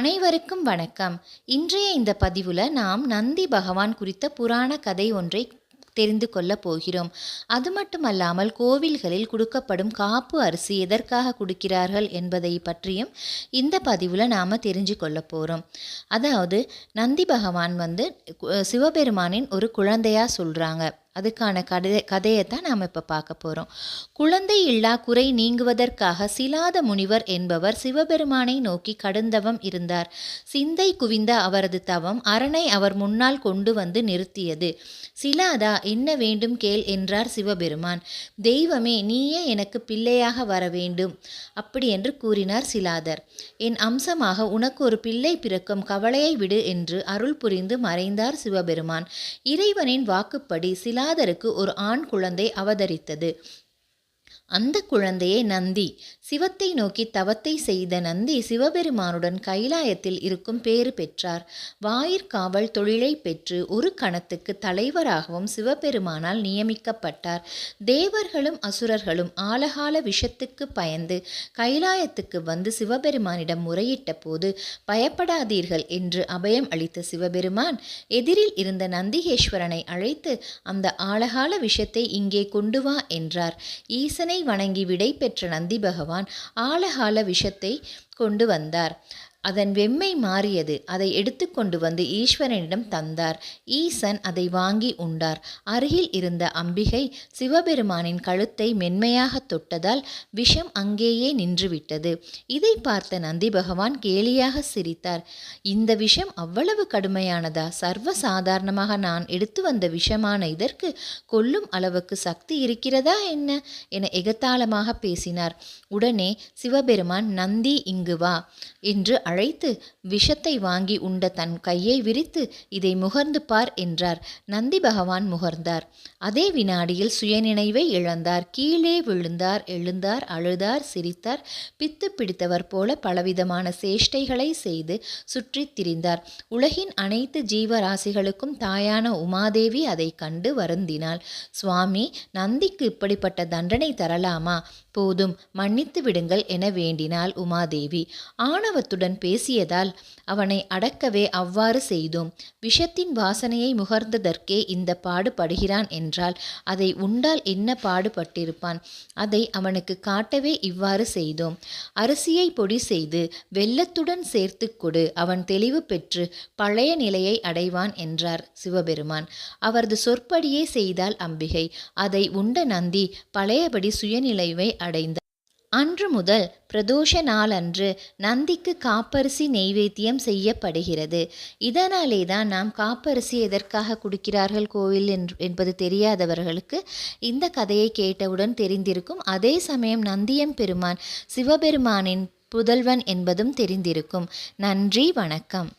அனைவருக்கும் வணக்கம். இன்றைய இந்த பதிவில் நாம் நந்தி பகவான் குறித்த புராண கதை ஒன்றை தெரிந்து கொள்ளப் போகிறோம். அது மட்டுமல்லாமல் கோவில்களில் கொடுக்கப்படும் காப்பு அரிசி எதற்காக கொடுக்கிறார்கள் என்பதை பற்றியும் இந்த பதிவில் நாம் தெரிஞ்சு கொள்ள போகிறோம் அதாவது நந்தி பகவான் வந்து சிவபெருமானின் ஒரு குழந்தையாக சொல்கிறாங்க அதுக்கான கதை கதையை தான் நாம் இப்போ பார்க்க போகிறோம் குழந்தை இல்லா குறை நீங்குவதற்காக சிலாத முனிவர் என்பவர் சிவபெருமானை நோக்கி கடுந்தவம் இருந்தார். சிந்தை குவிந்த அவரது தவம் அரணை அவர் முன்னால் கொண்டு வந்து நிறுத்தியது. சிலாதா என்ன வேண்டும் கேள் என்றார் சிவபெருமான். தெய்வமே நீயே எனக்கு பிள்ளையாக வர வேண்டும். அப்படி என்று கூறினார் சிலாதர். என் அம்சமாக உனக்கு ஒரு பிள்ளை பிறக்கும் கவலையை விடு என்று அருள் புரிந்து மறைந்தார் சிவபெருமான். இறைவனின் வாக்குப்படி சில சிலாதருக்கு ஒரு ஆண் குழந்தை அவதரித்தது. அந்த குழந்தையே நந்தி சிவத்தை நோக்கி தவத்தை செய்த நந்தி சிவபெருமானுடன் கைலாயத்தில் இருக்கும் பேறு பெற்றார். வாயிற்காவல் தொழிலை பெற்று ஒரு கணத்துக்கு தலைவராகவும் சிவபெருமானால் நியமிக்கப்பட்டார். தேவர்களும் அசுரர்களும் ஆலகால விஷத்துக்கு பயந்து கைலாயத்துக்கு வந்து சிவபெருமானிடம் முறையிட்ட போது பயப்படாதீர்கள் என்று அபயம் அளித்த சிவபெருமான் எதிரில் இருந்த நந்திகேஸ்வரனை அழைத்து அந்த ஆழகால விஷத்தை இங்கே கொண்டு வா என்றார். ஈசனை வணங்கி விடை பெற்ற நந்தி பகவான் ஆழகால விஷத்தை கொண்டு வந்தார். அதன் வெம்மை மாறியது. அதை எடுத்துக்கொண்டு வந்து ஈஸ்வரனிடம் தந்தார். ஈசன் அதை வாங்கி உண்டார். அருகில் இருந்த அம்பிகை சிவபெருமானின் கழுத்தை மென்மையாக தொட்டதால் விஷம் அங்கேயே நின்றுவிட்டது. இதை பார்த்த நந்தி பகவான் கேலியாக சிரித்தார். இந்த விஷம் அவ்வளவு கடுமையானதா? சர்வ சாதாரணமாக நான் எடுத்து வந்த விஷமான இதற்கு கொல்லும் அளவுக்கு சக்தி இருக்கிறதா என்ன? என எகத்தாளமாக பேசினார். உடனே சிவபெருமான் நந்தி இங்கு வா என்று அழைத்து விஷத்தை வாங்கி உண்ட தன் கையை விரித்து இதை முகர்ந்து பார் என்றார். நந்தி பகவான் முகர்ந்தார். அதே வினாடியில் சுயநினைவை இழந்தார். கீழே விழுந்தார் எழுந்தார் அழுதார் சிரித்தார். பித்து பிடித்தவர் போல பலவிதமான சேஷ்டைகளை செய்து சுற்றித் திரிந்தார். உலகின் அனைத்து ஜீவராசிகளுக்கும் தாயான உமாதேவி அதை கண்டு வருந்தினாள். சுவாமி நந்திக்கு இப்படிப்பட்ட தண்டனை தரலாமா? போதும் மன்னித்து விடுங்கள் என வேண்டினாள் உமாதேவி. ஆணவத்துடன் பேசியதால் அவனை அடக்கவே அவ்வாறு செய்தோம். விஷத்தின் வாசனையை முகர்ந்ததற்கே இந்த பாடுபடுகிறான் என்றால் அதை உண்டால் என்ன பாடுபட்டிருப்பான்? அதை அவனுக்கு காட்டவே இவ்வாறு செய்தோம். அரிசியை பொடி செய்து வெள்ளத்துடன் சேர்த்து கொடு. அவன் தெளிவு பெற்று பழைய நிலையை அடைவான் என்றார் சிவபெருமான். அவரது சொற்படியே செய்தால் அம்பிகை. அதை உண்ட நந்தி பழையபடி சுயநிலைவை அடைந்தார். அன்று முதல் பிரதோஷ நாளன்று நந்திக்கு காப்பரிசி நெய்வேத்தியம் செய்யப்படுகிறது. இதனாலே தான் நாம் காப்பரிசி எதற்காக கொடுக்கிறார்கள் கோவில் என்று என்பது தெரியாதவர்களுக்கு இந்த கதையை கேட்டவுடன் தெரிந்திருக்கும். அதே சமயம் நந்தியம் பெருமான் சிவபெருமானின் புதல்வன் என்பதும் தெரிந்திருக்கும். நன்றி வணக்கம்.